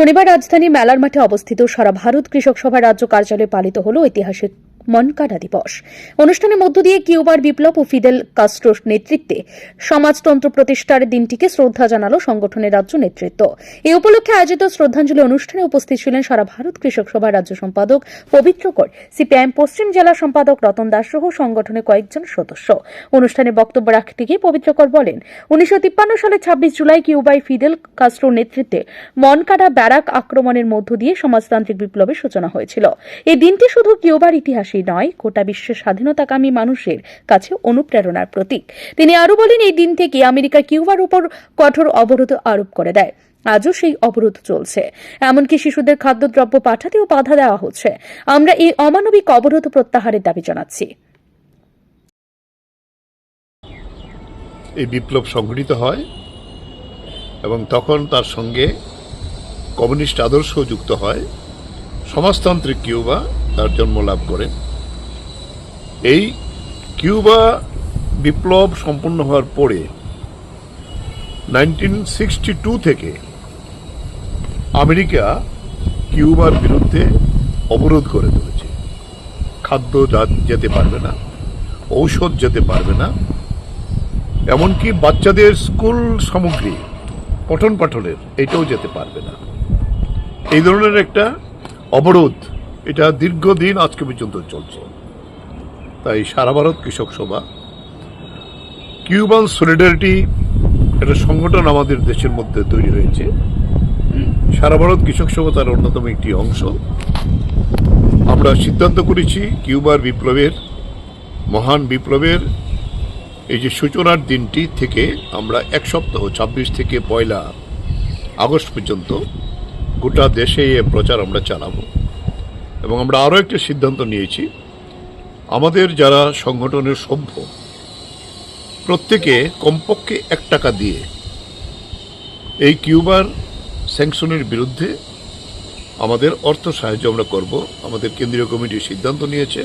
শনিবার রাজধানী মেলার মাঠে অবস্থিত সারা ভারত কৃষক সভা রাজ্য কার্যালয়ে পালিত হল ঐতিহাসিক মনকাডা দিবস। অনুষ্ঠানের মধ্য দিয়ে কিউবার বিপ্লব ও ফিদেল কাস্ট্রোর নেতৃত্বে সমাজতন্ত্র প্রতিষ্ঠার দিনটিকে শ্রদ্ধা জানালো সংগঠনের রাজ্য নেতৃত্ব। এই উপলক্ষে আয়োজিত শ্রদ্ধাঞ্জলি অনুষ্ঠানে উপস্থিত ছিলেন সারা ভারত কৃষক সভার রাজ্য সম্পাদক পবিত্রকর সিপিআইএম পশ্চিম জেলা সম্পাদক রতন দাস সহ সংগঠনের কয়েকজন সদস্য। অনুষ্ঠানে বক্তব্য রাখতে গিয়ে পবিত্রকর বলেন, উনিশশো তিপ্পান্ন সালে ছাব্বিশ জুলাই কিউবাই ফিদেল কাস্ট্রোর নেতৃত্বে মনকাডা ব্যারাক আক্রমণের মধ্য দিয়ে সমাজতান্ত্রিক বিপ্লবের সূচনা হয়েছিল। এই দিনটি শুধু কিউবার ইতিহাসই নয়, গোটা বিশ্বের স্বাধীনতাকামী মানুষের কাছে অনুপ্রেরণার প্রতীক। তিনি আরও বলেন, এই দিন থেকে আমেরিকা কিউবার উপর কঠোর অবরোধ আরোপ করে দেয়। আজও সেই অবরোধ চলছে। এমনকি শিশুদের খাদ্যদ্রব্য পাঠাতেও বাধা দেওয়া হচ্ছে। আমরা এই অমানবিক অবরোধ প্রত্যাহারের দাবি জানাচ্ছি। এই বিপ্লব সংঘটিত হয় এবং তখন তার সঙ্গে কমিউনিস্ট আদর্শ যুক্ত হয়। সমাজতান্ত্রিক কিউবা তার জন্ম লাভ করে। এই কিউবা বিপ্লব সম্পন্ন হওয়ার পরে নাইনটিন সিক্সটি টু থেকে আমেরিকা কিউবার বিরুদ্ধে অবরোধ করে তুলেছে। খাদ্য যেতে পারবে না, ঔষধ যেতে পারবে না, এমনকি বাচ্চাদের স্কুল সামগ্রী, পঠন পাঠনের এটাও যেতে পারবে না। এই ধরনের একটা অবরোধ এটা দীর্ঘদিন আজকে পর্যন্ত চলছে। তাই সারা ভারত কৃষক সভা, কিউবান সলিডারিটি একটা সংগঠন আমাদের দেশের মধ্যে তৈরি হয়েছে। সারা ভারত কৃষক সভা তার অন্যতম একটি অংশ। আমরা সিদ্ধান্ত করেছি কিউবার বিপ্লবের, মহান বিপ্লবের এই যে সূচনার দিনটি থেকে আমরা এক সপ্তাহ, ছাব্বিশ থেকে পয়লা আগস্ট পর্যন্ত গোটা দেশে এ প্রচার আমরা চালাবো। এবং আমরা আরও একটা সিদ্ধান্ত নিয়েছি। আমাদের যারা সংগঠনের সভ্য, প্রত্যেকে কমপক্ষে এক টাকা দিয়ে এই কিউবার স্যাংশনের বিরুদ্ধে আমাদের অর্থ সাহায্য আমরা করব। আমাদের কেন্দ্রীয় কমিটি সিদ্ধান্ত নিয়েছে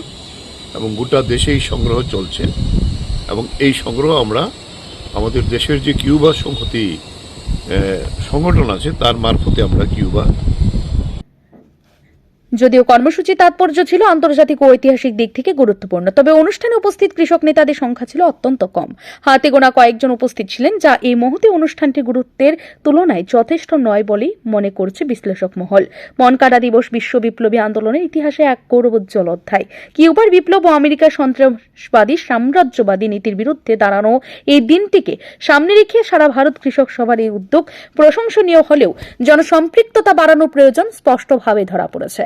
এবং গোটা দেশেই সংগ্রহ চলছে এবং এই সংগ্রহ আমরা আমাদের দেশের যে কিউবা সংহতি সংগঠন আছে, তার মারফতে আমরা কিউবা যদিও কর্মসূচি তাৎপর্য ছিল আন্তর্জাতিক ও ঐতিহাসিক দিক থেকে গুরুত্বপূর্ণ, তবে অনুষ্ঠানে উপস্থিত কৃষক নেতাদের সংখ্যা ছিল অত্যন্ত কম। হাতে গোনা কয়েকজন উপস্থিত ছিলেন, যা এই মুহূর্তে অনুষ্ঠানটি গুরুত্বের তুলনায় যথেষ্ট নয় বলেই মনে করছে বিশ্লেষক মহল। মনকাডা দিবস বিশ্ব বিপ্লবী আন্দোলনের ইতিহাসে এক গৌরবোজ্জ্বল অধ্যায়। কিউবার বিপ্লব ও আমেরিকার সন্ত্রাসবাদী সাম্রাজ্যবাদী নীতির বিরুদ্ধে দাঁড়ানো এই দিনটিকে সামনে রেখে সারা ভারত কৃষক সভার এই উদ্যোগ প্রশংসনীয় হলেও জনসম্পৃক্ততা বাড়ানোর প্রয়োজন স্পষ্টভাবে ধরা পড়েছে।